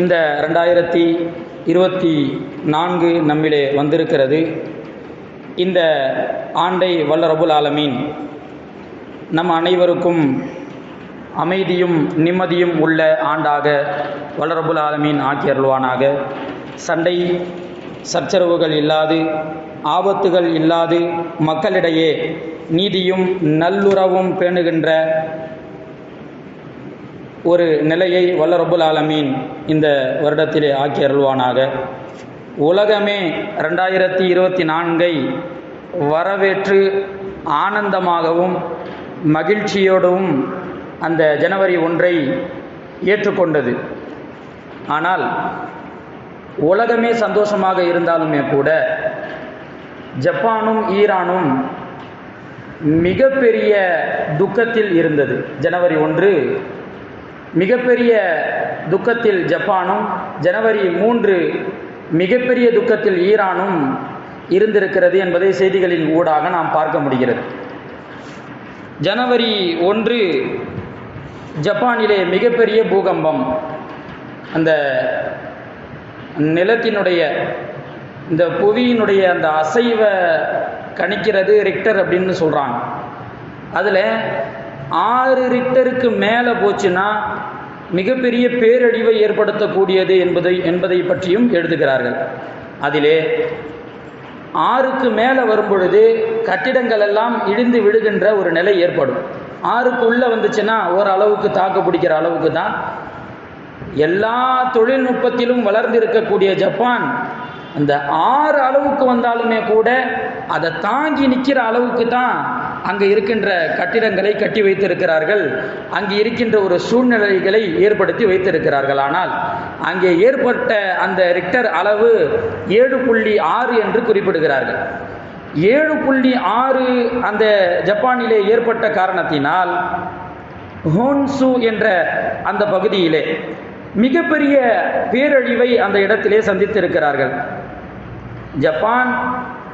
இந்த ரெண்டாயிரத்தி இருபத்தி நான்கு நம்மிலே வந்திருக்கிறது. இந்த ஆண்டை வல்ல ரபுல் ஆலமீன் நம் அனைவருக்கும் அமைதியும் நிம்மதியும் உள்ள ஆண்டாக வல்லரபுல் ஆலமீன் ஆக்கி அருள்வானாக. சண்டை சச்சரவுகள் இல்லாது ஆபத்துகள் இல்லாது மக்களிடையே நீதியும் நல்லுறவும் பேணுகின்ற ஒரு நிலையை வல்ல ரபுல் ஆலமீன் இந்த வருடத்திலே ஆக்கி அருள்வானாக. உலகமே ரெண்டாயிரத்தி இருபத்தி நான்கை வரவேற்று ஆனந்தமாகவும் மகிழ்ச்சியோடும் அந்த ஜனவரி ஒன்றை ஏற்றுக்கொண்டது. ஆனால் உலகமே சந்தோஷமாக இருந்தாலுமே கூட ஜப்பானும் ஈரானும் மிகப்பெரிய துக்கத்தில் இருந்தது. ஜனவரி ஒன்று மிகப்பெரிய துக்கத்தில் ஜப்பானும் ஜனவரி மூன்று மிகப்பெரிய துக்கத்தில் ஈரானும் இருந்திருக்கிறது என்பதை செய்திகளின் ஊடாக நாம் பார்க்க முடிகிறது. ஜனவரி ஒன்று ஜப்பானிலே மிகப்பெரிய பூகம்பம். அந்த நிலத்தினுடைய இந்த புவியினுடைய அந்த அசைவ கணிக்கிறது ரிக்டர் அப்படின்னு சொல்கிறாங்க அதில் ஆறு ரிக்டருக்கு மேலே போச்சுன்னா மிகப்பெரிய பேரழிவை ஏற்படுத்தக்கூடியது என்பதை என்பதை பற்றியும் எழுதுகிறார்கள். அதிலே ஆறுக்கு மேலே வரும்பொழுது கட்டிடங்கள் எல்லாம் இடிந்து விடுகின்ற ஒரு நிலை ஏற்படும். ஆறுக்கு உள்ளே வந்துச்சுன்னா ஓரளவுக்கு தாக்கு பிடிக்கிற அளவுக்கு தான். எல்லா தொழில்நுட்பத்திலும் வளர்ந்திருக்கக்கூடிய ஜப்பான் அந்த ஆறு அளவுக்கு வந்தாலுமே கூட அதை தாங்கி நிற்கிற அளவுக்கு தான் அங்கே இருக்கின்ற கட்டிடங்களை கட்டி வைத்திருக்கிறார்கள். அங்கே இருக்கின்ற ஒரு சூழ்நிலைகளை ஏற்படுத்தி வைத்திருக்கிறார்கள். ஆனால் அங்கே ஏற்பட்ட அந்த ரிக்டர் அளவு ஏழு புள்ளி ஆறு என்று குறிப்பிடுகிறார்கள். ஏழு புள்ளி ஆறு அந்த ஜப்பானிலே ஏற்பட்ட காரணத்தினால் ஹோன்சு என்ற அந்த பகுதியிலே மிகப்பெரிய பேரழிவை அந்த இடத்திலே சந்தித்திருக்கிறார்கள். ஜப்பான்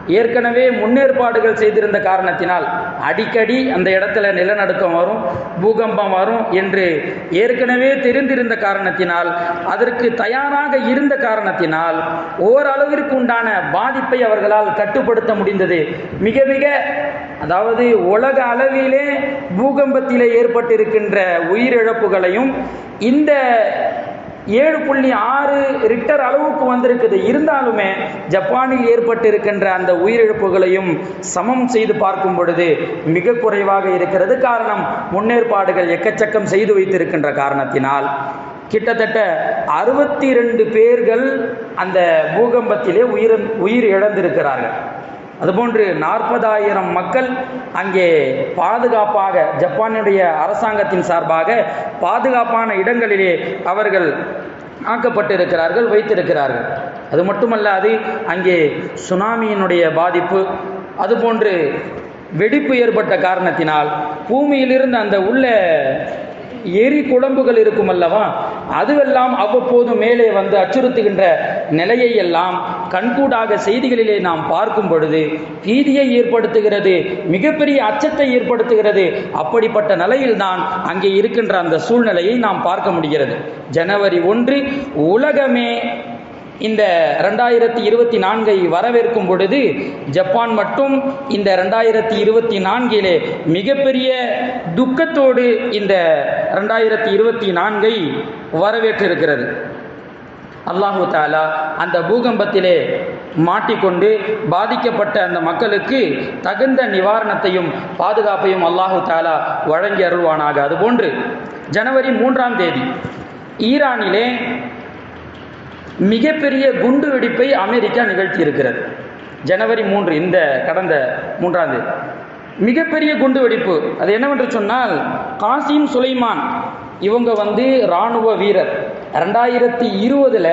ஏற்கனவே முன்னேற்பாடுகள் செய்திருந்த காரணத்தினால் அடிக்கடி அந்த இடத்துல நிலநடுக்கம் வரும் பூகம்பம் வரும் என்று ஏற்கனவே தெரிந்திருந்த காரணத்தினால் அதற்கு தயாராக இருந்த காரணத்தினால் ஓரளவிற்கு உண்டான பாதிப்பை அவர்களால் கட்டுப்படுத்த முடிந்தது. மிக மிக அதாவது உலக அளவிலே பூகம்பத்திலே ஏற்பட்டிருக்கின்ற உயிரிழப்புகளையும் இந்த ஏழு புள்ளி ஆறு ரிக்டர் அளவுக்கு வந்திருக்குது. இருந்தாலுமே ஜப்பானில் ஏற்பட்டிருக்கின்ற அந்த உயிரிழப்புகளையும் சமம் செய்து பார்க்கும் பொழுது மிக குறைவாக இருக்கிறது. காரணம் முன்னேற்பாடுகள் எக்கச்சக்கம் செய்து வைத்திருக்கின்ற காரணத்தினால் கிட்டத்தட்ட அறுபத்தி ரெண்டு பேர்கள் அந்த பூகம்பத்திலே உயிர் உயிர் இழந்திருக்கிறார்கள். அதுபோன்று நாற்பதாயிரம் மக்கள் அங்கே பாதுகாப்பாக ஜப்பானுடைய அரசாங்கத்தின் சார்பாக பாதுகாப்பான இடங்களிலே அவர்கள் ஆக்கப்பட்டிருக்கிறார்கள் வைத்திருக்கிறார்கள். அது மட்டுமல்லாது அங்கே சுனாமியினுடைய பாதிப்பு அதுபோன்று வெடிப்பு ஏற்பட்ட காரணத்தினால் பூமியிலிருந்து அந்த உள்ள எரி குழம்புகள் இருக்கும் அல்லவா அதுவெல்லாம் அவ்வப்போது மேலே வந்து அச்சுறுத்துகின்ற நிலையை எல்லாம் கண்கூடாக செய்திகளிலே நாம் பார்க்கும் பொழுது பீதியை ஏற்படுத்துகிறது மிகப்பெரிய அச்சத்தை ஏற்படுத்துகிறது. அப்படிப்பட்ட நிலையில்தான் அங்கே இருக்கின்ற அந்த சூழ்நிலையை நாம் பார்க்க முடிகிறது. ஜனவரி ஒன்று உலகமே இந்த ரெண்டாயிரத்தி இருபத்தி நான்கை வரவேற்கும் பொழுது ஜப்பான் மட்டும் இந்த ரெண்டாயிரத்தி இருபத்தி நான்கிலே மிகப்பெரிய துக்கத்தோடு இந்த ரெண்டாயிரத்தி இருபத்தி நான்கை வரவேற்றிருக்கிறது. அல்லாஹு தாலா அந்த பூகம்பத்திலே மாட்டிக்கொண்டு பாதிக்கப்பட்ட அந்த மக்களுக்கு தகுந்த நிவாரணத்தையும் பாதுகாப்பையும் அல்லாஹு தாலா வழங்கி அருள்வானாக. அதுபோன்று ஜனவரி மூன்றாம் தேதி ஈரானிலே மிகப்பெரிய குண்டு வெடிப்பை அமெரிக்கா நிகழ்த்தி இருக்கிறது ஜனவரி மூன்று இந்த கடந்த மூன்றாம் தேதி. மிகப்பெரிய குண்டு வெடிப்பு அது என்னவென்று சொன்னால் காசிம் சுலைமான் இவங்க வந்து இராணுவ வீரர். ரெண்டாயிரத்தி இருபதில்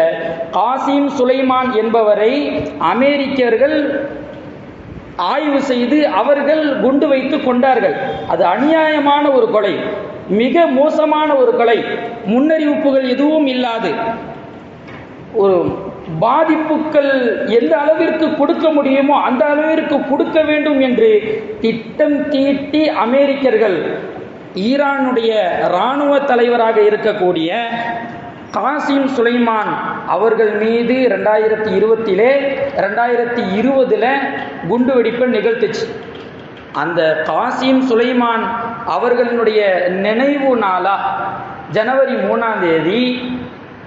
காசிம் சுலைமான் என்பவரை அமெரிக்கர்கள் ஆய்வு செய்து அவர்கள் குண்டு வைத்து கொண்டார்கள். அது அநியாயமான ஒரு கொலை. மிக மோசமான ஒரு கொலை. முன்னறிவிப்புகள் எதுவும் இல்லாது. ஒரு பாதிப்புகள் எந்த அளவிற்கு கொடுக்க முடியுமோ அந்த அளவிற்கு கொடுக்க வேண்டும் என்று திட்டம் தீட்டி அமெரிக்கர்கள் ஈரானுடைய இராணுவ தலைவராக இருக்கக்கூடிய காசிம் சுலைமான் அவர்கள் மீது ரெண்டாயிரத்தி இருபத்திலே ரெண்டாயிரத்தி இருபதில் குண்டு வெடிப்பை நிகழ்த்துச்சு. அந்த காசிம் சுலைமான் அவர்களுடைய நினைவு நாளா ஜனவரி மூணாம் தேதி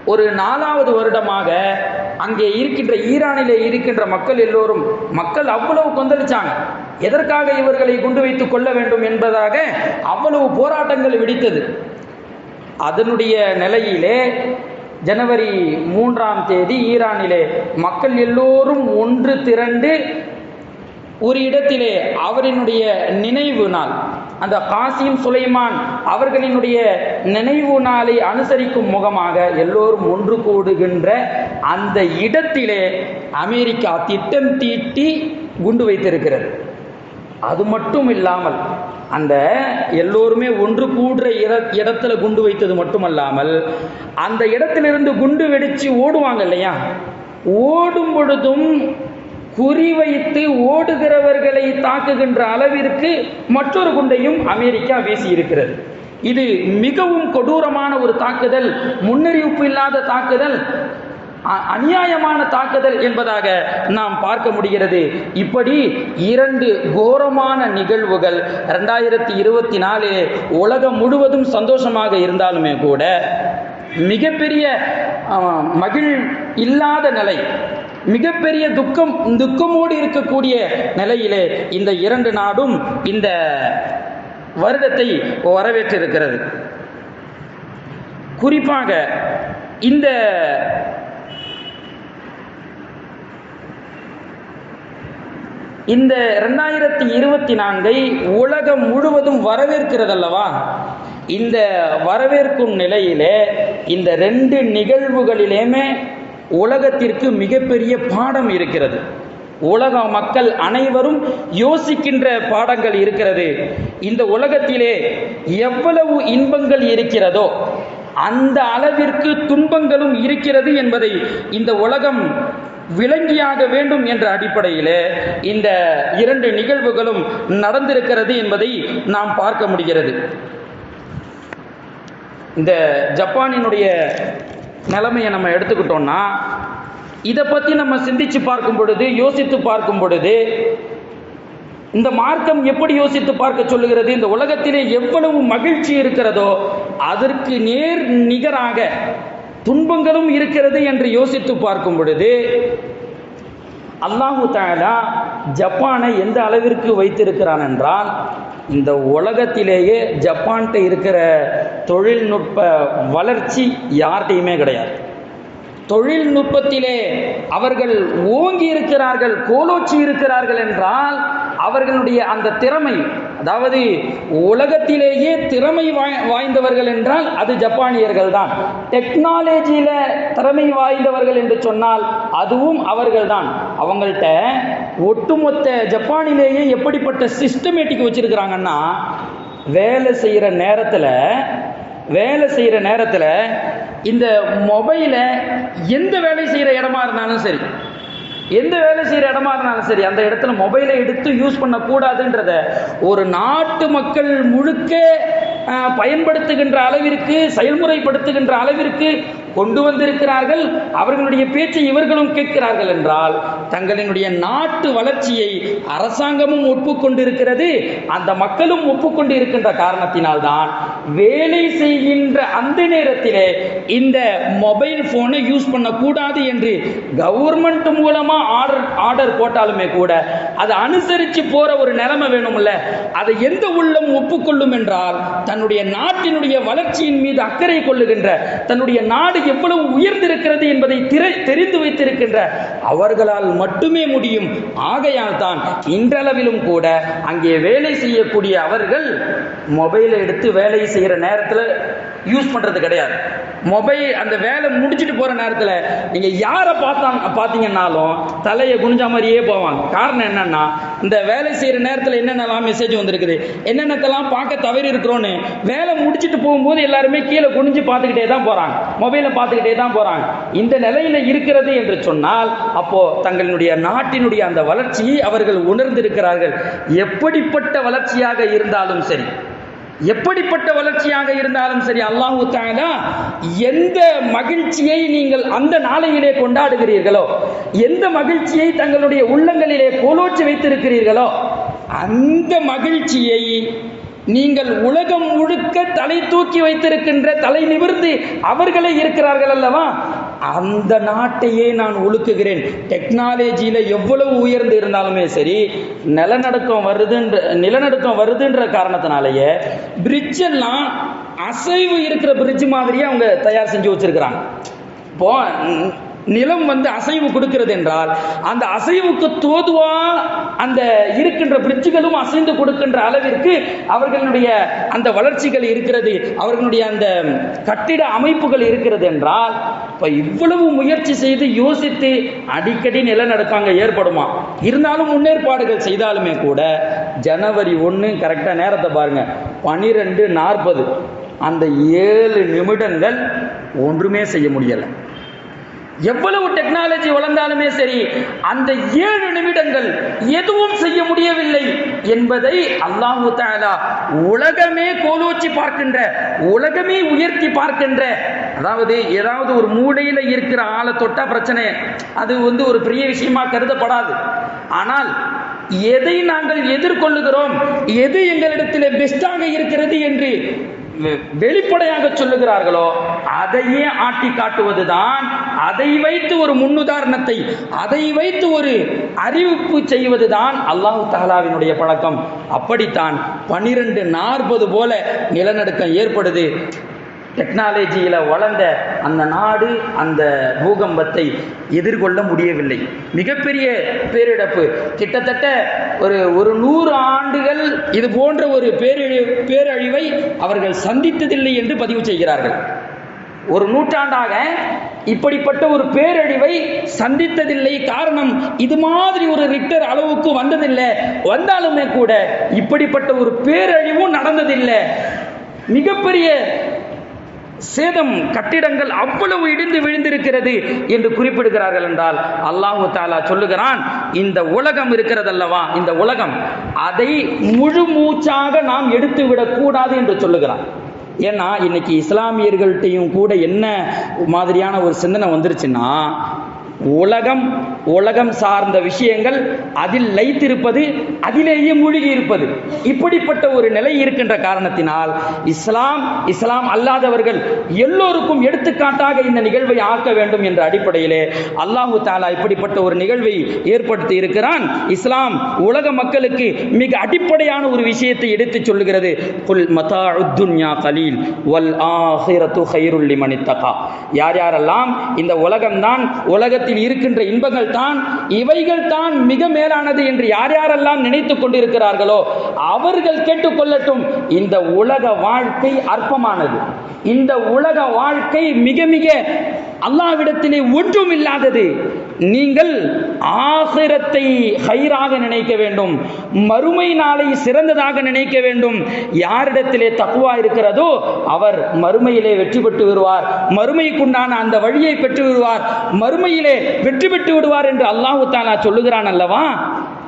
ஒரு நாலாவது வருடமாக அங்கே இருக்கின்ற ஈரானிலே இருக்கின்ற மக்கள் எல்லோரும் மக்கள் அவ்வளவு கொந்தளிச்சாங்க. எதற்காக இவர்களை குண்டு வைத்துக் கொள்ள வேண்டும் என்பதாக அவ்வளவு போராட்டங்கள் வெடித்தது. அதனுடைய நிலையிலே ஜனவரி மூன்றாம் தேதி ஈரானிலே மக்கள் எல்லோரும் ஒன்று திரண்டு ஒரு இடத்திலே அவரினுடைய நினைவு நாள் அந்த காசிம் சுலைமான் அவர்களினுடைய நினைவு நாளை அனுசரிக்கும் முகமாக எல்லோரும் ஒன்று கூடுகின்ற அந்த இடத்திலே அமெரிக்கா திட்டம் தீட்டி குண்டு வைத்திருக்கிறது. அது மட்டும் இல்லாமல் அந்த எல்லோருமே ஒன்று கூடுற இட இடத்துல குண்டு வைத்தது மட்டுமல்லாமல் அந்த இடத்திலிருந்து குண்டு வெடித்து ஓடுவாங்க இல்லையா? ஓடும் பொழுதும் குறிவைத்து ஓடுகிறவர்களை தாக்குகின்ற அளவிற்கு மற்றொரு குண்டையும் அமெரிக்கா வீசி இருக்கிறது இது மிகவும் கொடூரமான ஒரு தாக்குதல் முன்னறிவிப்பு இல்லாத தாக்குதல் அ- அநியாயமான தாக்குதல் என்பதாக நாம் பார்க்க முடிகிறது. இப்படி இரண்டு கோரமான நிகழ்வுகள் ரெண்டாயிரத்தி இருபத்தி நாலிலே உலகம் முழுவதும் சந்தோஷமாக இருந்தாலுமே கூட மிகப்பெரிய மகிழ் இல்லாத நிலை மிகப்பெரிய துக்கம் துக்கமோடு இருக்கக்கூடிய நிலையிலே இந்த இரண்டு நாடும் இந்த வருடத்தை வரவேற்றிருக்கிறது. குறிப்பாக இந்த இந்த ரெண்டாயிரத்தி இருபத்தி நான்கை உலகம் முழுவதும் வரவேற்கிறதல்லவா? இந்த வரவேற்கும் நிலையிலே இந்த ரெண்டு நிகழ்வுகளிலேயுமே உலகத்திற்கு மிகப்பெரிய பாடம் இருக்கிறது. உலக மக்கள் அனைவரும் யோசிக்கின்ற பாடங்கள் இருக்கிறது. இந்த உலகத்திலே எவ்வளவு இன்பங்கள் இருக்கிறதோ அந்த அளவிற்கு துன்பங்களும் இருக்கிறது என்பதை இந்த உலகம் விளங்கியாக வேண்டும் என்ற அடிப்படையிலே இந்த இரண்டு நிகழ்வுகளும் நடந்திருக்கிறது என்பதை நாம் பார்க்க முடிகிறது. இந்த ஜப்பானினுடைய நிலைமையை நம்ம எடுத்துக்கிட்டோம்னா இதை பற்றி நம்ம சிந்திச்சு பார்க்கும் பொழுது யோசித்து பார்க்கும் பொழுது இந்த மார்க்கம் எப்படி யோசித்து பார்க்க சொல்லுகிறது? இந்த உலகத்திலே எவ்வளவு மகிழ்ச்சி இருக்கிறதோ அதற்கு நேர் நிகராக துன்பங்களும் இருக்கிறது என்று யோசித்து பார்க்கும் பொழுது அல்லாஹு தாலா ஜப்பானை எந்த அளவிற்கு வைத்திருக்கிறான் என்றால் இந்த உலகத்திலேயே ஜப்பான்கிட்ட இருக்கிற தொழில்நுட்ப வளர்ச்சி யார்கிட்டையுமே கிடையாது. தொழில்நுட்பத்திலே அவர்கள் ஓங்கி இருக்கிறார்கள் கோலோச்சி இருக்கிறார்கள் என்றால் அவர்களுடைய அந்த திறமை அதாவது உலகத்திலேயே திறமை வாய்- வாய்ந்தவர்கள் என்றால் அது ஜப்பானியர்கள் தான். டெக்னாலஜியில் திறமை வாய்ந்தவர்கள் என்று சொன்னால் அதுவும் அவர்கள் தான். அவங்கள்ட்ட ஒட்டுமொத்த ஜப்பானிலேயே எப்படிப்பட்ட சிஸ்டமேட்டிக் வச்சிருக்கிறாங்கன்னா வேலை செய்கிற நேரத்தில் வேலை செய்கிற நேரத்தில் இந்த மொபைலை எந்த வேலை செய்கிற இடமா இருந்தாலும் சரி எந்த வேலை செய்கிற இடமா இருந்தாலும் சரி அந்த இடத்துல மொபைலை எடுத்து யூஸ் பண்ணக்கூடாதுன்றத ஒரு நாட்டு மக்கள் முழுக்க பயன்படுத்துகின்ற அளவிற்கு செயல்முறைப்படுத்துகின்ற அளவிற்கு கொண்டு வந்திருக்கிறார்கள். அவர்களுடைய பேச்சை இவர்களும் கேட்கிறார்கள் என்றால் தங்களினுடைய நாட்டு வளர்ச்சியை அரசாங்கமும் ஒப்புக்கொண்டிருக்கிறது. அந்த மக்களும் ஒப்புக்கொண்டு இருக்கின்ற காரணத்தினால்தான் வேலை செய்கின்ற அந்த நேரத்திலே இந்த மொபைல் ஃபோனை யூஸ் பண்ணக்கூடாது என்று கவர்மெண்ட் மூலமாக ஆர்டர் ஆர்டர் போட்டாலுமே கூட அதை அனுசரித்து போகிற ஒரு நிலைமை வேணும்ல. அதை எந்த உள்ளம் ஒப்புக்கொள்ளும் என்றால் தன்னுடைய நாட்டினுடைய வளர்ச்சியின் மீது அக்கறை கொள்ளுகின்ற தன்னுடைய நாடு எவ்வளவு உயர்ந்திருக்கிறது என்பதை திரை தெரிந்து வைத்திருக்கின்ற அவர்களால் மட்டுமே முடியும். ஆகையால் தான் இன்றளவிலும் கூட அங்கே வேலை செய்யக்கூடிய அவர்கள் மொபைலை எடுத்து வேலை செய்கிற நேரத்தில் யூஸ் பண்ணுறது கிடையாது. மொபைல் அந்த வேலை முடிச்சுட்டு போகிற நேரத்தில் நீங்கள் யாரை பார்த்தாங்க பார்த்தீங்கன்னாலும் தலையை குனிஞ்ச மாதிரியே போவாங்க. காரணம் என்னன்னா இந்த வேலை செய்கிற நேரத்தில் என்னென்னலாம் மெசேஜ் வந்திருக்குது என்னென்னத்தெல்லாம் பார்க்க தவறி இருக்கிறோன்னு வேலை முடிச்சுட்டு போகும்போது எல்லாருமே கீழே குனிஞ்சு பார்த்துக்கிட்டே தான் போகிறாங்க மொபைலை பார்த்துக்கிட்டே தான் போகிறாங்க இந்த நிலையில் இருக்கிறது என்று சொன்னால் அப்போது தங்களுடைய நாட்டினுடைய அந்த வளர்ச்சியை அவர்கள் உணர்ந்திருக்கிறார்கள். எப்படிப்பட்ட வளர்ச்சியாக இருந்தாலும் சரி. எப்படிப்பட்ட வளர்ச்சியாக இருந்தாலும் சரி அல்லாஹு தாலா எந்த மகிழ்ச்சியை நீங்கள் அந்த நாளையிலே கொண்டாடுகிறீர்களோ எந்த மகிழ்ச்சியை தங்களுடைய உள்ளங்களிலே கோலோச்சி வைத்திருக்கிறீர்களோ அந்த மகிழ்ச்சியை நீங்கள் உலகம் முழுக்க தலை தூக்கி வைத்திருக்கின்ற தலை நிமிர்ந்து அவர்களே இருக்கிறார்கள் அல்லவா? அந்த நாட்டையே நான் ஒழுக்குகிறேன். டெக்னாலஜியில் எவ்வளவு உயர்ந்து இருந்தாலுமே சரி நிலநடுக்கம் வருதுன்ற நிலநடுக்கம் வருதுன்ற காரணத்தினாலேயே பிரிட்ஜெல்லாம் அசைவு இருக்கிற பிரிட்ஜ் மாதிரியே அவங்க தயார் செஞ்சு வச்சிருக்கிறாங்க. இப்போ நிலம் வந்து அசைவு கொடுக்கிறது என்றால் அந்த அசைவுக்கு தோதுவா அந்த இருக்கின்ற பிரிட்ஜுகளும் அசைந்து கொடுக்கின்ற அளவிற்கு அவர்களுடைய அந்த வளர்ச்சிகள் இருக்கிறது அவர்களுடைய அந்த கட்டிட அமைப்புகள் இருக்கிறது என்றால் இப்போ இவ்வளவு முயற்சி செய்து யோசித்து அடிக்கடி நிலநடுக்கங்க ஏற்படுமா? இருந்தாலும் முன்னேற்பாடுகள் செய்தாலுமே கூட ஜனவரி ஒன்று கரெக்டாக நேரத்தை பாருங்கள் பனிரெண்டு நாற்பது. அந்த ஏழு நிமிடங்கள் ஒன்றுமே செய்ய முடியலை. எவ்வளவு டெக்னாலஜி வளர்ந்தாலுமே சரி அந்த ஏழு நிமிடங்கள் எதுவும் செய்ய முடியவில்லை என்பதை அல்லாஹு தாலா உலகமே கோலோச்சி பார்க்கின்ற உலகமே உயர்த்தி பார்க்கின்ற அதாவது ஏதாவது ஒரு மூலையில இருக்கிற ஆளை தொட்டா பிரச்சனை அது வந்து ஒரு பெரிய விஷயமா கருதப்படாது. ஆனால் எதை நாங்கள் எதிர்கொள்ளுகிறோம் எது எங்களிடத்தில் பெஸ்டாக இருக்கிறது என்று வெ- வெளிப்படையாக சொல்லுகிறார்களோ அதையே ஆட்டி காட்டுவதுதான் அதை வைத்து ஒரு முன்னுதாரணத்தை அதை வைத்து ஒரு அறிவிப்பு செய்வதுதான் அல்லாஹு தாலாவினுடைய பழக்கம். அப்படித்தான் பனிரெண்டு நாற்பது போல நிலநடுக்கம் ஏற்படுது. டெக்னாலஜியில் வளர்ந்த அந்த நாடு அந்த பூகம்பத்தை எதிர்கொள்ள முடியவில்லை. மிகப்பெரிய பேரிழப்பு. கிட்டத்தட்ட ஒரு ஒரு நூறு ஆண்டுகள் இது போன்ற ஒரு பேரிழி பேரழிவை அவர்கள் சந்தித்ததில்லை என்று பதிவு செய்கிறார்கள். ஒரு நூற்றாண்டாக இப்படிப்பட்ட ஒரு பேரழிவை சந்தித்ததில்லை காரணம் இது மாதிரி ஒரு ரிக்டர் அளவுக்கு வந்ததில்லை. வந்தாலுமே கூட இப்படிப்பட்ட ஒரு பேரழிவும் நடந்ததில்லை. மிகப்பெரிய சேதம் கட்டிடங்கள் அவ்வளவு இடிந்து விழுந்திருக்கிறது என்று குறிப்பிடுகிறார்கள் என்றால் அல்லாஹு தாலா சொல்லுகிறான் இந்த உலகம் இருக்கிறதல்லவா? இந்த உலகம். அதை முழு மூச்சாக நாம் எடுத்து விடக்கூடாது என்று சொல்லுகிறான். ஏன்னா இன்னைக்கு இஸ்லாமியர்கள்ட்டையும் கூட என்ன மாதிரியான ஒரு சிந்தனை வந்துருச்சுன்னா உலகம் உலகம் சார்ந்த விஷயங்கள் அதில் லைத்திருப்பது அதிலேயே மூழ்கி இருப்பது. இப்படிப்பட்ட ஒரு நிலை இருக்கின்ற காரணத்தினால் இஸ்லாம் இஸ்லாம் அல்லாதவர்கள் எல்லோருக்கும் எடுத்துக்காட்டாக இந்த நிகழ்வை ஆக்க வேண்டும் என்ற அடிப்படையிலே அல்லாஹு தாலா இப்படிப்பட்ட ஒரு நிகழ்வை ஏற்படுத்தி இருக்கிறான். இஸ்லாம் உலக மக்களுக்கு மிக அடிப்படையான ஒரு விஷயத்தை எடுத்து சொல்லுகிறது. குல் மதா துன்யா கலீல் வல் ஆஹிரத்து ஹைருல்லி மணித்தகா யார் யாரெல்லாம் இந்த உலகம்தான் உலகத்தில் இருக்கின்ற இன்பங்கள் தான் இவைகள் தான் மிக மேலானது என்று யார் யாரெல்லாம் நினைத்துக் கொண்டிருக்கிறார்களோ அவர்கள் கேட்டுக்கொள்ளட்டும் இந்த உலக வாழ்க்கை அற்பமானது. இந்த உலக வாழ்க்கை மிக மிக அல்லாவிடத்திலே ஒன்றும் இல்லாதது. நீங்கள் ஆசிரத்தை ஹைராக நினைக்க வேண்டும். மறுமை நாளை சிறந்ததாக நினைக்க வேண்டும். யாரிடத்திலே தக்குவா இருக்கிறதோ அவர் மறுமையிலே வெற்றி பெற்று விடுவார். மறுமைக்குண்டான அந்த வழியை பெற்று விடுவார். மறுமையிலே வெற்றி பெற்று விடுவார் என்று அல்லாஹு தாலா சொல்லுகிறான் அல்லவா?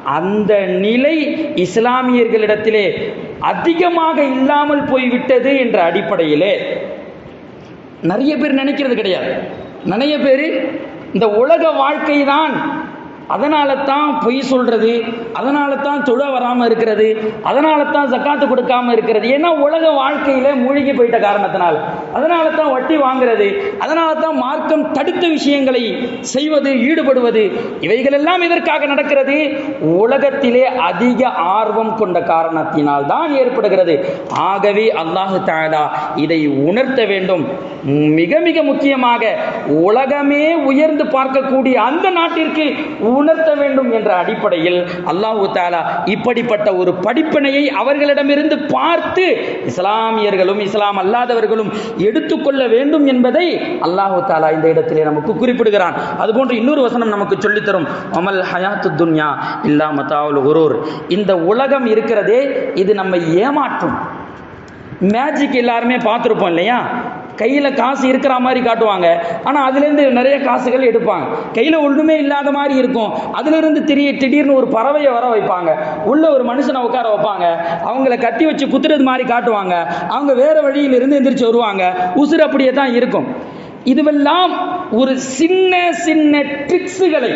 அந்த நிலை இஸ்லாமியர்களிடத்திலே அதிகமாக இல்லாமல் போய்விட்டது என்ற அடிப்படையிலே. நிறைய பேர் நினைக்கிறது கிடையாது. நிறைய பேர் இந்த உலக வாழ்க்கை தான் அதனால தான் பொய் சொல்றது அதனால தான் தொழ வராமல் இருக்கிறது அதனால தான் ஜக்காத்து கொடுக்காம இருக்கிறது. ஏன்னா உலக வாழ்க்கையில மூழ்கி போயிட்ட காரணத்தினால். அதனால தான் வட்டி வாங்குறது அதனால தான் மார்க்கம் தடுத்த விஷயங்களை செய்வது ஈடுபடுவது இவைகளெல்லாம் எதற்காக நடக்கிறது? உலகத்திலே அதிக ஆர்வம் கொண்ட காரணத்தினால் தான் ஏற்படுகிறது. ஆகவே அல்லாஹு தாலா இதை உணர்த்த வேண்டும். மிக மிக முக்கியமாக உலகமே உயர்ந்து பார்க்கக்கூடிய அந்த நாட்டிற்கு உணர்த்த வேண்டும் என்ற அடிப்படையில் அல்லாஹு தாலா இப்படிப்பட்ட ஒரு படிப்பினையை அவர்களிடமிருந்து பார்த்து இஸ்லாமியர்களும் இஸ்லாம் அல்லாதவர்களும் எடுத்துக்கொள்ள வேண்டும் என்பதை அல்லாஹு தாலா இந்த இடத்திலே நமக்கு குறிப்பிடுகிறான். அதுபோன்று இன்னொரு வசனம் நமக்கு சொல்லித்தரும். அமல் ஹயாத்து துன்யா இல்லா மத்தாவுல் குரூர். இந்த உலகம் இருக்கிறதே இது நம்மை ஏமாற்றும். மேஜிக் எல்லாருமே பார்த்துருப்போம் இல்லையா? கையில் காசு இருக்கிற மாதிரி காட்டுவாங்க. ஆனால் அதுலேருந்து நிறைய காசுகள் எடுப்பாங்க. கையில் ஒன்றுமே இல்லாத மாதிரி இருக்கும். அதுலேருந்து திரிய திடீர்னு ஒரு பறவையை வர வைப்பாங்க. உள்ள ஒரு மனுஷனை உட்கார வைப்பாங்க. அவங்கள கட்டி வச்சு குத்துறது மாதிரி காட்டுவாங்க. அவங்க வேறு வழியிலிருந்து எந்திரிச்சு வருவாங்க. உசுறு அப்படியே தான் இருக்கும். இதுவெல்லாம் ஒரு சின்ன சின்ன ட்ரிக்ஸுகளை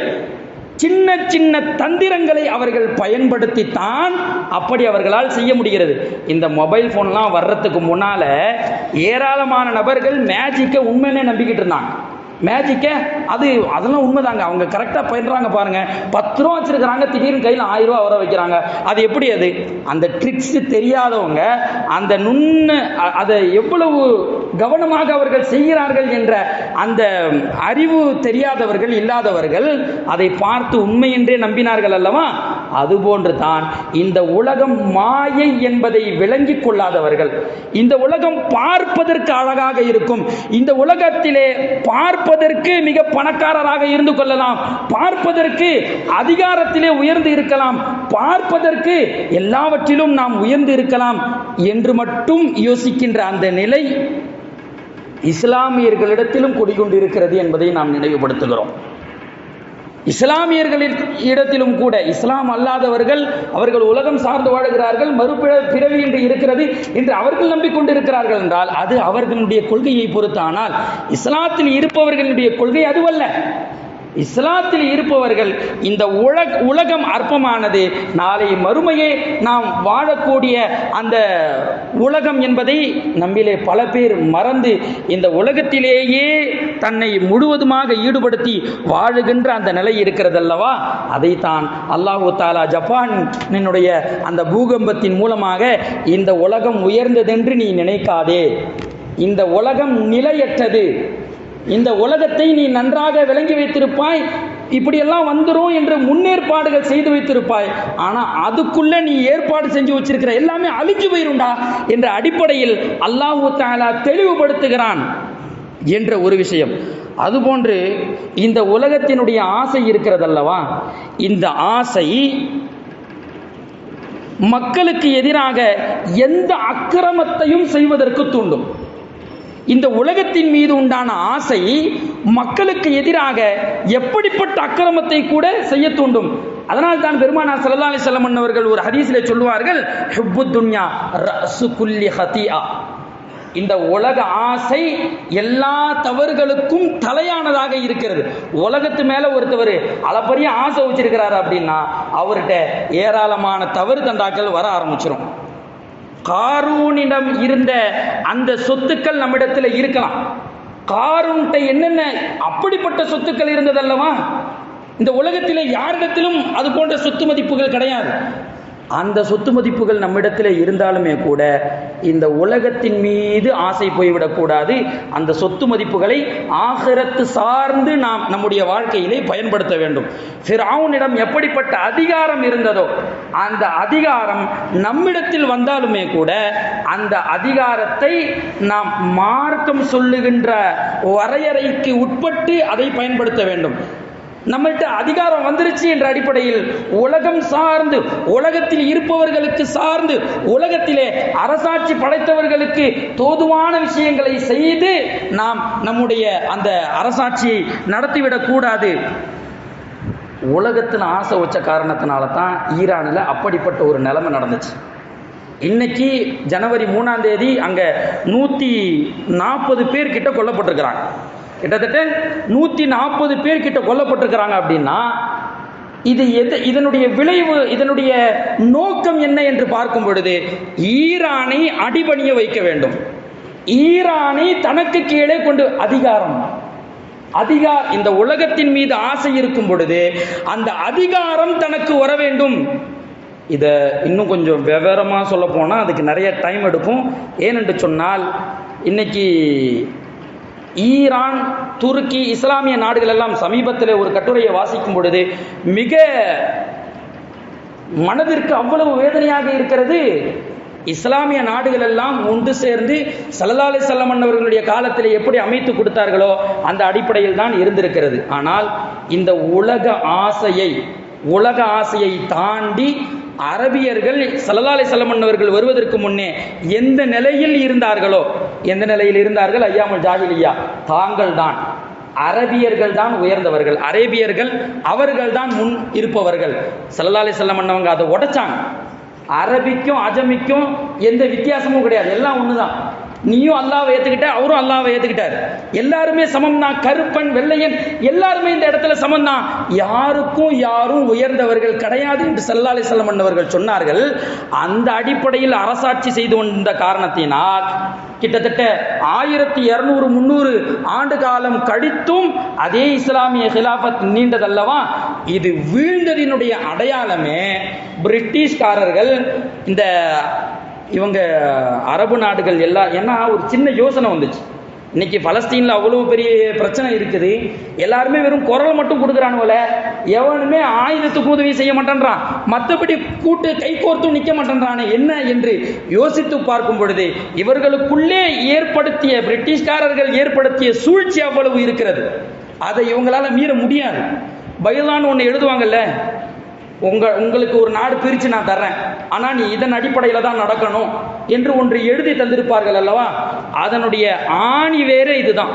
சின்ன சின்ன தந்திரங்களை அவர்கள் பயன்படுத்தித்தான் அப்படி அவர்களால் செய்ய முடிகிறது. இந்த மொபைல் ஃபோன்லாம் வர்றதுக்கு முன்னால ஏராளமான நபர்கள் மேஜிக்கை உண்மைன்னே நம்பிக்கிட்டு இருந்தாங்க. மேஜிக்கே அது அதெல்லாம் உண்மைதாங்க. அவங்க கரெக்டாக பயின்றாங்க பாருங்க. பத்து ரூபா வச்சிருக்கிறாங்க திடீர்னு கையில் ஆயிரம் ரூபா வர வைக்கிறாங்க. அது எப்படி அது? அந்த ட்ரிக்ஸ் தெரியாதவங்க அந்த நுண்ணு அதை எவ்வளவு கவனமாக அவர்கள் செய்கிறார்கள் என்ற அந்த அறிவு தெரியாதவர்கள் இல்லாதவர்கள் அதை பார்த்து உண்மை என்றே நம்பினார்கள் அல்லவா? அதுபோன்று தான் இந்த உலகம் மாயை என்பதை விளங்கிக் கொள்ளாதவர்கள். இந்த உலகம் பார்ப்பதற்கு அழகாக இருக்கும். இந்த உலகத்திலே பார்ப்பதற்கு மிக பணக்காரராக இருந்து கொள்ளலாம். பார்ப்பதற்கு அதிகாரத்திலே உயர்ந்து இருக்கலாம். பார்ப்பதற்கு எல்லாவற்றிலும் நாம் உயர்ந்து இருக்கலாம் என்று மட்டும் யோசிக்கின்ற அந்த நிலை இஸ்லாமியர்களிடத்திலும் குடிகொண்டிருக்கிறது என்பதை நாம் நினைவுபடுத்துகிறோம். இஸ்லாமியர்களின் இடத்திலும் கூட இஸ்லாம் அல்லாதவர்கள் அவர்கள் உலகம் சார்ந்து வாழுகிறார்கள் மறுபிற பிறவி என்று இருக்கிறது என்று அவர்கள் நம்பிக்கொண்டிருக்கிறார்கள் என்றால் அது அவர்களுடைய கொள்கையை பொறுத்தானால் இஸ்லாத்தில் இருப்பவர்களுடைய கொள்கை அதுவல்ல. இஸ்லாத்தில் இருப்பவர்கள் இந்த உலக உலகம் அற்பமானது. நாளை மறுமையே நாம் வாழக்கூடிய அந்த உலகம் என்பதை நம்மிலே பல பேர் மறந்து இந்த உலகத்திலேயே தன்னை முழுவதுமாக ஈடுபடுத்தி வாழுகின்ற அந்த நிலை இருக்கிறதல்லவா? அதைத்தான் அல்லாஹு தாலா ஜப்பானினுடைய அந்த பூகம்பத்தின் மூலமாக இந்த உலகம் உயர்ந்ததென்று நீ நினைக்காதே. இந்த உலகம் நிலையற்றது. இந்த உலகத்தை நீ நன்றாக விளங்கி வைத்திருப்பாய். இப்படியெல்லாம் வந்துடும் என்று முன்னேற்பாடுகள் செய்து வைத்திருப்பாய். ஆனால் அதுக்குள்ளே நீ ஏற்பாடு செஞ்சு வச்சிருக்கிற எல்லாமே அழிஞ்சு போயிருண்டா என்ற அடிப்படையில் அல்லாஹூ தாலா தெளிவுபடுத்துகிறான் என்ற ஒரு விஷயம். அதுபோன்று இந்த உலகத்தினுடைய ஆசை இருக்கிறதல்லவா? இந்த ஆசை மக்களுக்கு எதிராக எந்த அக்கிரமத்தையும் செய்வதற்கு தூண்டும். இந்த உலகத்தின் மீது உண்டான ஆசை மக்களுக்கு எதிராக எப்படிப்பட்ட அக்கிரமத்தை கூட செய்ய தூண்டும். அதனால் தான் பெருமானார் சல்லா அலி செல்லம் அவர்கள் ஒரு ஹதீஸிலே சொல்லுவார்கள் ஹுப்பு துன்யா குல்லி ஹதியா இந்த உலக ஆசை எல்லா தவறுகளுக்கும் தலையானதாக இருக்கிறது. உலகத்து மேலே ஒருத்தவர் அளப்பரிய ஆசை வச்சிருக்கிறாரு அப்படின்னா அவர்கிட்ட ஏராளமான தவறு தண்டாக்கள் வர ஆரம்பிச்சிடும் காரூனிடம் இருந்த அந்த சொத்துக்கள் நம்மிடத்தில் இருக்கலாம். காரூன்ட்ட என்னென்ன அப்படிப்பட்ட சொத்துக்கள் இருந்ததல்லவா? இந்த உலகத்தில் யாரிடத்திலும் அது போன்ற சொத்து மதிப்புகள் கிடையாது. அந்த சொத்து மதிப்புகள் நம்மிடத்தில் இருந்தாலுமே கூட இந்த உலகத்தின் மீது ஆசை போய்விடக்கூடாது அந்த சொத்து மதிப்புகளை ஆகிரத்து சார்ந்து நாம் நம்முடைய வாழ்க்கையிலே பயன்படுத்த வேண்டும். ஃபிரவுனிடம் எப்படிப்பட்ட அதிகாரம் இருந்ததோ அந்த அதிகாரம் நம்மிடத்தில் வந்தாலுமே கூட அந்த அதிகாரத்தை நாம் மார்க்கம் சொல்லுகின்ற வரையறைக்கு உட்பட்டு அதை பயன்படுத்த வேண்டும். நம்மள்கிட்ட அதிகாரம் வந்துருச்சு என்ற அடிப்படையில் உலகம் சார்ந்து உலகத்தில் இருப்பவர்களுக்கு சார்ந்து உலகத்திலே அரசாட்சி படைத்தவர்களுக்கு தோதுவான விஷயங்களை செய்து நாம் நம்முடைய அந்த அரசாட்சியை நடத்திவிடக் கூடாது. உலகத்தில் ஆசை வச்ச காரணத்தினால தான் ஈரானில் அப்படிப்பட்ட ஒரு நிலைமை நடந்துச்சு. இன்னைக்கு ஜனவரி மூணாம் தேதி அங்கே நூற்றி நாற்பது பேர் கிட்ட கொல்லப்பட்டிருக்கிறாங்க. கிட்டத்தட்ட நூற்றி நாற்பது பேர் கிட்ட கொல்லப்பட்டிருக்கிறாங்க அப்படின்னா இது எது இதனுடைய விளைவு இதனுடைய நோக்கம் என்ன என்று பார்க்கும் பொழுது ஈரானை அடிபணிய வைக்க வேண்டும். ஈரானை தனக்கு கீழே கொண்டு அதிகாரம். அதிகார் இந்த உலகத்தின் மீது ஆசை இருக்கும் பொழுது அந்த அதிகாரம் தனக்கு வர வேண்டும். இதை இன்னும் கொஞ்சம் விவரமாக சொல்ல போனால் அதுக்கு நிறைய டைம் எடுக்கும். ஏனென்று சொன்னால் இன்னைக்கு ஈரான் துருக்கி இஸ்லாமிய நாடுகள் எல்லாம் சமீபத்தில் ஒரு கட்டுரையை வாசிக்கும் பொழுது மிக மனதிற்கு அவ்வளவு வேதனையாக இருக்கிறது. இஸ்லாமிய நாடுகள் எல்லாம் ஒன்று சேர்ந்து சல்லல்லாஹு செல்லமன் அவர்களுடைய காலத்தில் எப்படி அமைத்து கொடுத்தார்களோ அந்த அடிப்படையில் தான் இருந்திருக்கிறது. ஆனால் இந்த உலக ஆசையை உலக ஆசையை தாண்டி அரபியர்கள் சல்லல்லாஹு செல்லமன் அவர்கள் வருவதற்கு முன்னே எந்த நிலையில் இருந்தார்களோ எந்த நிலையில் இருந்தார்கள்? ஐயாமுல் ஜாஹிலியா. தாங்கள் தான் அரபியர்கள் தான் உயர்ந்தவர்கள். அரேபியர்கள் அவர்கள் தான் முன் இருப்பவர்கள். சல்லல்லா செல்லம் பண்ணவங்க அதை உடைச்சாங்க. அரபிக்கும் அஜமிக்கும் எந்த வித்தியாசமும் கிடையாது. எல்லாம் ஒன்று தான் நீயும் அல்லாவை ஏற்றுக்கிட்ட அவரும் அல்லாவை ஏற்றுக்கிட்டார் எல்லாருமே சமம் தான் கருப்பன் வெள்ளையன் எல்லாருமே இந்த இடத்துல சமம் தான் யாருக்கும் யாரும் உயர்ந்தவர்கள் கிடையாது என்று சல்லா செல்லம் அண்ணவர்கள் சொன்னார்கள். அந்த அடிப்படையில் அரசாட்சி செய்து கொண்ட காரணத்தினால் கிட்டத்தட்ட ஆயிரத்தி இரநூறு முந்நூறு ஆண்டு காலம் கழித்தும் அதே இஸ்லாமிய ஹிலாபத் நீண்டதல்லவா? இது வீழ்ந்ததினுடைய அடையாளமே பிரிட்டிஷ்காரர்கள் இந்த இவங்க அரபு நாடுகள் எல்லாம் ஏன்னா ஒரு சின்ன யோசனை வந்துச்சு. இன்னைக்கு பலஸ்தீனில் அவ்வளோ பெரிய பிரச்சனை இருக்குது. எல்லாருமே வெறும் குரல் மட்டும் கொடுக்குறானுவல எவனுமே ஆயுதத்துக்கு உதவி செய்ய மாட்டேன்றான். மற்றபடி கூட்டு கை கோர்த்தும் நிற்க மாட்டேன்றானே என்ன என்று யோசித்து பார்க்கும் பொழுது இவர்களுக்குள்ளே ஏற்படுத்திய பிரிட்டிஷ்காரர்கள் ஏற்படுத்திய சூழ்ச்சி அவ்வளவு இருக்கிறது. அதை இவங்களால மீற முடியாது. பயிலான்னு ஒன்று எழுதுவாங்கல்ல உங்கள் உங்களுக்கு ஒரு நாடு பிரித்து நான் தர்றேன். ஆனால் நீ இதன் அடிப்படையில் தான் நடக்கணும் என்று ஒன்று எழுதி தந்திருப்பார்கள் அல்லவா? அதனுடைய ஆணி வேற இதுதான்.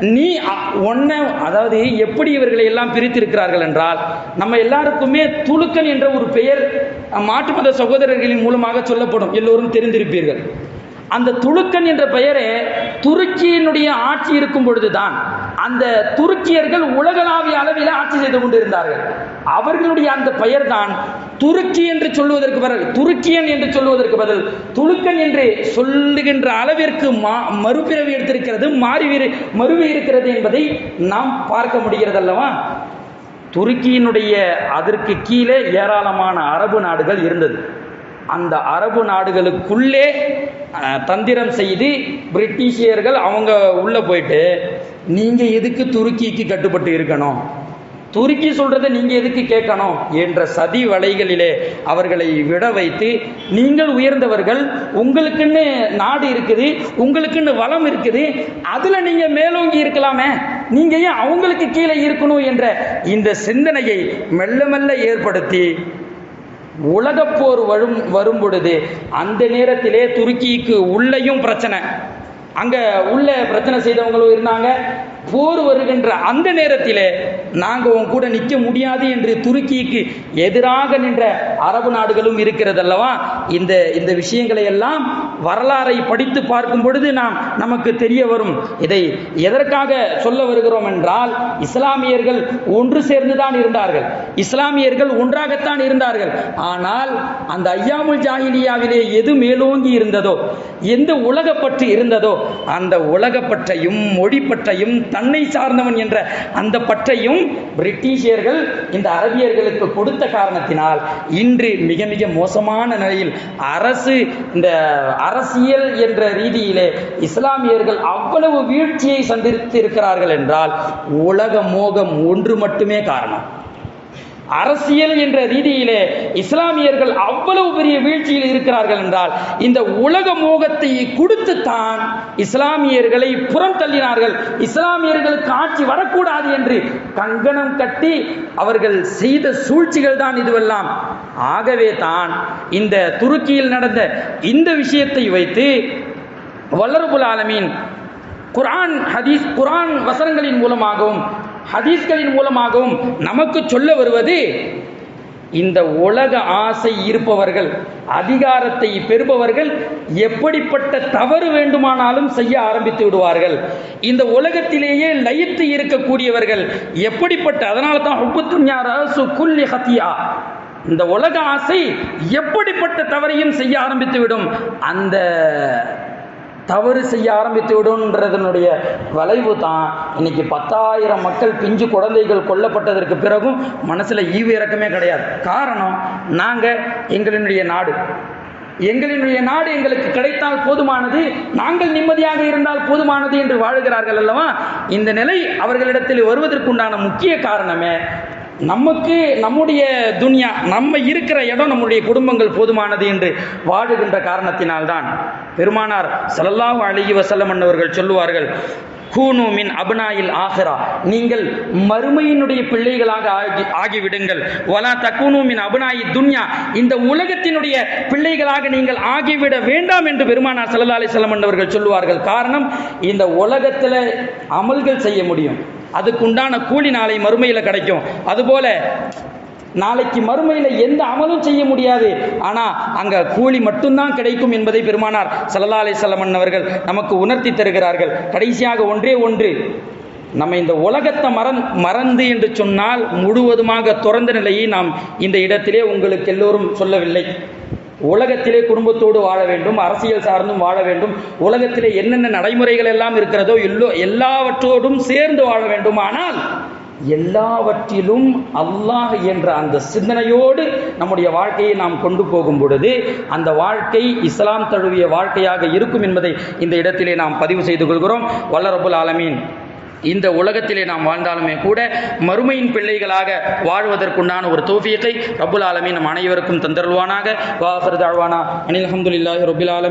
நீ ஒன்ன அதாவது எப்படி இவர்களை எல்லாம் பிரித்திருக்கிறார்கள் என்றால் நம்ம எல்லாருக்குமே துலுக்கன் என்ற ஒரு பெயர் மாட்டு மத சகோதரர்களின் மூலமாக சொல்லப்படும். எல்லோரும் தெரிந்திருப்பீர்கள். அந்த துலுக்கன் என்ற பெயரே துருக்கியினுடைய ஆட்சி இருக்கும் பொழுதுதான். அந்த துருக்கியர்கள் உலகளாவிய அளவில் ஆட்சி செய்து கொண்டிருந்தார்கள். அவர்களுடைய அந்த பெயர் தான் துருக்கி என்று சொல்லுவதற்கு பதில் துருக்கியன் என்று சொல்லுவதற்கு பதில். துலுக்கன் என்று சொல்லுகின்ற அளவிற்கு மா மறுபிறவி எடுத்திருக்கிறது மாறி மறுவி இருக்கிறது என்பதை நாம் பார்க்க முடிகிறது அல்லவா துருக்கியினுடைய அதற்கு கீழே ஏராளமான அரபு நாடுகள் இருந்தது. அந்த அரபு நாடுகளுக்குள்ளே தந்திரம் செய்து பிரிட்டிஷியர்கள் அவங்க உள்ளே போயிட்டு நீங்கள் எதுக்கு துருக்கிக்கு கட்டுப்பட்டு இருக்கணும்? துருக்கி சொல்கிறத நீங்கள் எதுக்கு கேட்கணும்? என்ற சதி வலைகளிலே அவர்களை விட வைத்து நீங்கள் உயர்ந்தவர்கள் உங்களுக்குன்னு நாடு இருக்குது உங்களுக்குன்னு வளம் இருக்குது அதில் நீங்கள் மேலோங்கி இருக்கலாமே. நீங்கள் ஏன் அவங்களுக்கு கீழே இருக்கணும் என்ற இந்த சிந்தனையை மெல்ல மெல்ல ஏற்படுத்தி உலகப்போர் வரும் வரும் பொழுது அந்த நேரத்திலே துருக்கிக்கு உள்ளேயும் பிரச்சனை. அங்கே உள்ள பிரச்சனை செய்தவங்களும் இருந்தாங்க. போர் வருகின்ற அந்த நேரத்திலே நாங்கள் உன் கூட நிற்க முடியாது என்று துருக்கிக்கு எதிராக நின்ற அரபு நாடுகளும் இருக்கிறதல்லவா? இந்த இந்த விஷயங்களை எல்லாம் வரலாறை படித்து பார்க்கும் பொழுது நாம் நமக்கு தெரிய வரும். இதை எதற்காக சொல்ல வருகிறோம் என்றால் இஸ்லாமியர்கள் ஒன்று சேர்ந்துதான் இருந்தார்கள். இஸ்லாமியர்கள் ஒன்றாகத்தான் இருந்தார்கள். ஆனால் அந்த ஐயாமுல் ஜாஹிலியாவிலே எது மேலோங்கி இருந்ததோ எந்த உலகப்பற்று இருந்ததோ அந்த உலகப்பற்றையும் மொழிப்பற்றையும் தன்னை சார்ந்தவன் என்ற அந்த பற்றையும் பிரிட்டிஷியர்கள் இந்த அரபியர்களுக்கு கொடுத்த காரணத்தினால் இன்று மிக மிக மோசமான நிலையில் அரசு இந்த அரசியல் என்ற ரீதியிலே இஸ்லாமியர்கள் அவ்வளவு வீழ்ச்சியை சந்தித்து இருக்கிறார்கள் என்றால் உலக மோகம் ஒன்று மட்டுமே காரணம். அரசியல் என்ற ரீதியிலே இஸ்லாமியர்கள் அவ்வளவு பெரிய வீழ்ச்சியில் இருக்கிறார்கள் என்றால் இந்த உலக மோகத்தை கொடுத்துத்தான் இஸ்லாமியர்களை புறம் தள்ளினார்கள். இஸ்லாமியர்களுக்கு ஆட்சி வரக்கூடாது என்று கங்கணம் கட்டி அவர்கள் செய்த சூழ்ச்சிகள் தான் இதுவெல்லாம். ஆகவே தான் இந்த துருக்கியில் நடந்த இந்த விஷயத்தை வைத்து வல்லரபுல் ஆலமீன் குரான் ஹதீஸ் குரான் வசனங்களின் மூலமாகவும் ஹதீஸ்களின் மூலமாகவும் நமக்கு சொல்ல வருவது இந்த உலக ஆசை இருப்பவர்கள் அதிகாரத்தை பெறுபவர்கள் எப்படிப்பட்ட தவறு வேண்டுமானாலும் செய்ய ஆரம்பித்து விடுவார்கள். இந்த உலகத்திலேயே லயித்து இருக்கக்கூடியவர்கள் எப்படிப்பட்ட அதனால தான் ஹுப்புத்துன்யாரசு ஹத்தியா இந்த உலக ஆசை எப்படிப்பட்ட தவறையும் செய்ய ஆரம்பித்து விடும். அந்த தவறு செய்ய ஆரம்பித்து விடும்ன்றதனுடைய வளைவு தான். இன்னைக்கு பத்தாயிரம் மக்கள் பிஞ்சு குழந்தைகள் கொல்லப்பட்டதற்கு பிறகும் மனசில் ஈவு இறக்கமே கிடையாது. காரணம் நாங்கள் எங்களினுடைய நாடு. எங்களினுடைய நாடு எங்களுக்கு கிடைத்தால் போதுமானது நாங்கள் நிம்மதியாக இருந்தால் போதுமானது என்று வாழுகிறார்கள் அல்லவா? இந்த நிலை அவர்களிடத்தில் வருவதற்குண்டான முக்கிய காரணமே நமக்கு நம்முடைய துனியா நம்ம இருக்கிற இடம் நம்முடைய குடும்பங்கள் போதுமானது என்று வாழுகின்ற காரணத்தினால்தான். பெருமானார் ஸல்லல்லாஹு அழகி வஸல்லம் அவர்கள் சொல்லுவார்கள் கூனு மின் அபனாயில் ஆஹரா. நீங்கள் மறுமையினுடைய பிள்ளைகளாக ஆகி ஆகிவிடுங்கள். வலா தக்கூனு மின் அபனாயி துன்யா. இந்த உலகத்தினுடைய பிள்ளைகளாக நீங்கள் ஆகிவிட வேண்டாம் என்று பெருமானார் ஸல்லல்லாஹு அலைஹி வஸல்லம் அவர்கள் சொல்லுவார்கள். காரணம் இந்த உலகத்தில் அமல்கள் செய்ய முடியும். அதுக்குண்டான கூலி நாளை மறுமையில் கிடைக்கும். அதுபோல நாளைக்கு மறுமையில் எந்த அமலும் செய்ய முடியாது. ஆனால் அங்கே கூலி மட்டும்தான் கிடைக்கும் என்பதை பெருமானார் ஸல்லல்லாஹு அலைஹி அவர்கள் நமக்கு உணர்த்தி தருகிறார்கள். கடைசியாக ஒன்றே ஒன்று. நம்ம இந்த உலகத்தை மறந் மறந்து என்று சொன்னால் முழுவதுமாக துறந்த நிலையை நாம் இந்த இடத்திலே உங்களுக்கு எல்லோரும் சொல்லவில்லை. உலகத்திலே குடும்பத்தோடு வாழ வேண்டும் அரசியல் சார்ந்தும் வாழ வேண்டும். உலகத்திலே என்னென்ன நடைமுறைகள் எல்லாம் இருக்கிறதோ எல்லோ எல்லாவற்றோடும் சேர்ந்து வாழ வேண்டும் ஆனால் எல்லாவற்றிலும் அல்லாஹ் என்ற அந்த சிந்தனையோடு நம்முடைய வாழ்க்கையை நாம் கொண்டு போகும் பொழுது அந்த வாழ்க்கை இஸ்லாம் தழுவிய வாழ்க்கையாக இருக்கும் என்பதை இந்த இடத்திலே நாம் பதிவு செய்து கொள்கிறோம். வல்லரபுல் ஆலமீன். இந்த உலகத்திலே நாம் வாழ்ந்தாலுமே கூட மறுமையின் பிள்ளைகளாக வாழ்வதற்குண்டான ஒரு தோஃபியத்தை ரபுல் ஆலமி நம் அனைவருக்கும் தந்தருள்வானாக. வாஃபர் தாழ்வானா அனில் அஹமதுல்லாஹி ரபுல் ஆலம்